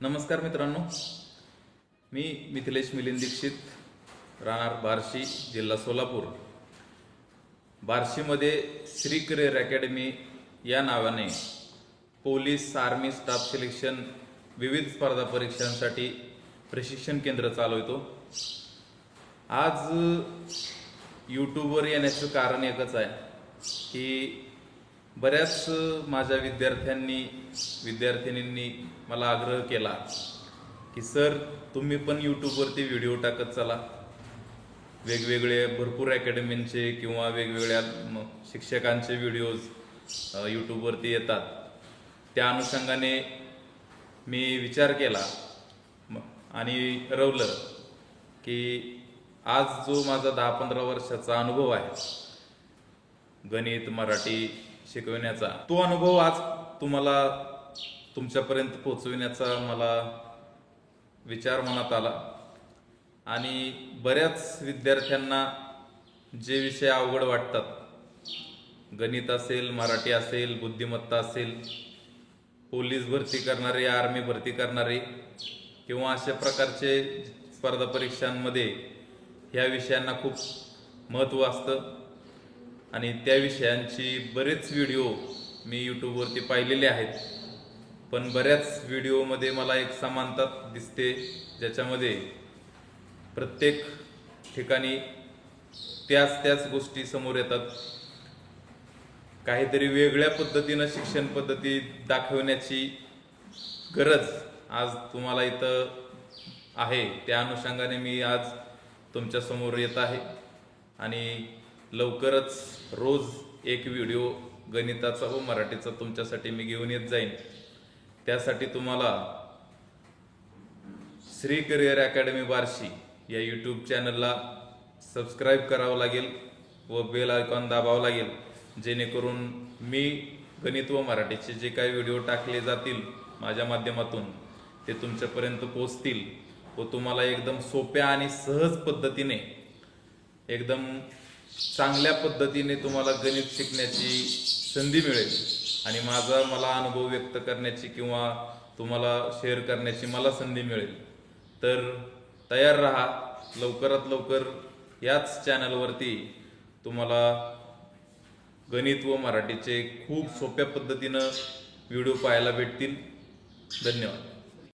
नमस्कार मित्रांनो. मी मिथिलेश मिलिंद दीक्षित राहणार बार्शी जिल्हा सोलापूर. बार्शीमध्ये श्री करिअर अकॅडमी या नावाने पोलीस आर्मी स्टाफ सिलेक्शन विविध स्पर्धा परीक्षांसाठी प्रशिक्षण केंद्र चालवतो. आज यूट्यूबवर येण्याचं कारण एकच आहे की बऱ्याच माझ्या विद्यार्थ्यांनी विद्यार्थिनींनी मला आग्रह केला की सर तुम्ही पण यूट्यूबवरती व्हिडिओ टाकत चला. वेगवेगळे भरपूर अकॅडमींचे किंवा वेगवेगळ्या शिक्षकांचे व्हिडिओज यूट्यूबवरती येतात. त्या अनुषंगाने मी विचार केला. आणि ठरवलं की आज जो माझा दहा पंधरा वर्षाचा अनुभव आहे गणित मराठी शिकविण्याचा. तो अनुभव आज तुम्हाला तुमच्यापर्यंत पोहोचविण्याचा मला विचार मनात आला. आणि बऱ्याच विद्यार्थ्यांना जे विषय अवघड वाटतात गणित असेल मराठी असेल बुद्धिमत्ता असेल पोलीस भरती करणारे आर्मी भरती करणारे किंवा अशा प्रकारचे स्पर्धा परीक्षांमध्ये ह्या विषयांना खूप महत्त्व असतं. आणि त्या विषयांची बरेच व्हिडिओ मी यूट्यूबवरती पाहिलेले आहेत. पण बऱ्याच व्हिडिओमध्ये मला एक समानता दिसते ज्याच्यामध्ये प्रत्येक ठिकाणी त्याच त्याच गोष्टी समोर येतात. काहीतरी वेगळ्या पद्धतीनं शिक्षण पद्धती दाखवण्याची गरज आज तुम्हाला इथं आहे. त्या अनुषंगाने मी आज तुमच्यासमोर येत आहे. आणि लवकरच रोज एक व्हिडिओ गणिताचा व मराठीचा तुमच्यासाठी मी घेऊन येत जाईन. त्यासाठी तुम्हाला श्री करिअर अकॅडमी बार्शी या यूट्यूब चॅनलला सबस्क्राईब करावं लागेल व बेल आयकॉन दाबावं लागेल. जेणेकरून मी गणित व मराठीचे जे काही व्हिडिओ टाकले जातील माझ्या माध्यमातून ते तुमच्यापर्यंत पोचतील व तुम्हाला एकदम सोप्या आणि सहज पद्धतीने एकदम चांगल्या पद्धतीने तुम्हाला गणित शिकण्याची संधी मिळेल. आणि माझा मला अनुभव व्यक्त करण्याची किंवा तुम्हाला शेअर करण्याची मला संधी मिळेल. तर तयार राहा. लवकरात लवकर याच चॅनलवरती तुम्हाला गणित व मराठीचे खूप सोप्या पद्धतीनं व्हिडिओ पाहायला भेटतील. धन्यवाद.